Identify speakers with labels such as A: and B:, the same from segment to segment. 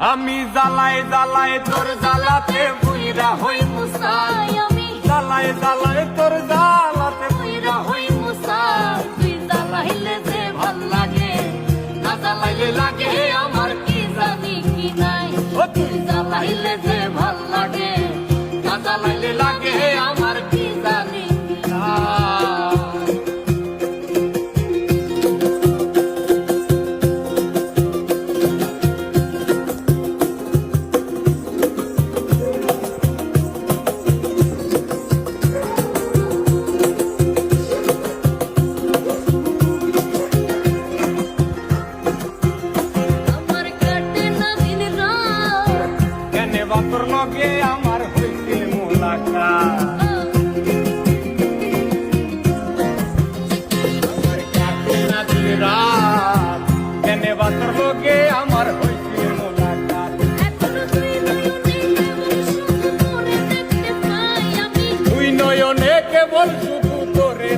A: আমি জালাই জালাই তোর জালাতে বুইরা হই মুসাই।
B: আমি
A: জালাই জালাই তোর জ্বালাতে
B: বুইরা হই মুসাই। তুই জ্বালাইলে যে ভালো লাগে না জ্বালাইলে লাগে আমার কি জানি কি নাই।
A: ও
B: তুই জ্বালাইলে যে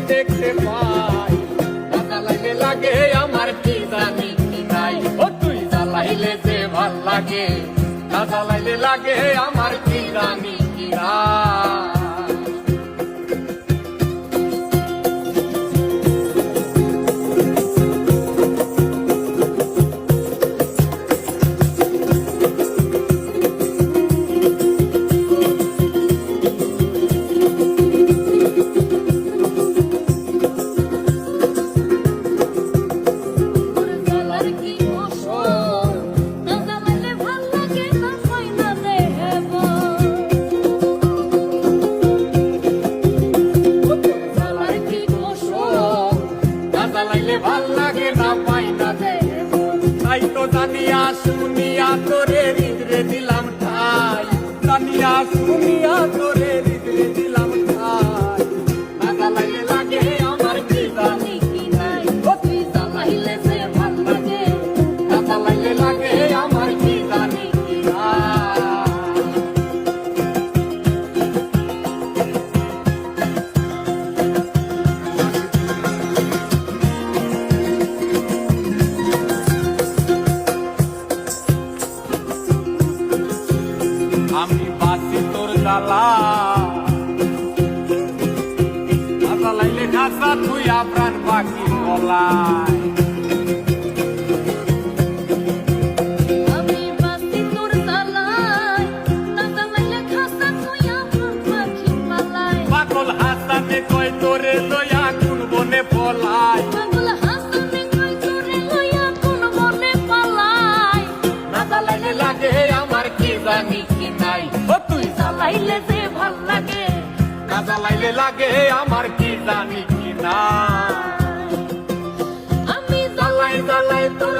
B: দেখতে পাই
A: জ্বালাইলে লাগে আমার কি জানি কি শুনিয়া তোরে হৃদরে দিলাম ঠাই। জানিয়া শুনিয়া তোরে হৃদরে দিলাম ঠাই। না লাগে লাগে আমার জানি
B: কি নাই তুই জ্বালাইলে সে ভালো লাগে।
A: না লাগে লাগে জ্বালা জ্বালাইলে খাসা তুই আপ্রাণ পাখি বলাই
B: না জ্বালাইলে
A: লাগে আমার কি জানি কি নাই
B: আমি
A: জ্বালাই জ্বালাই তোর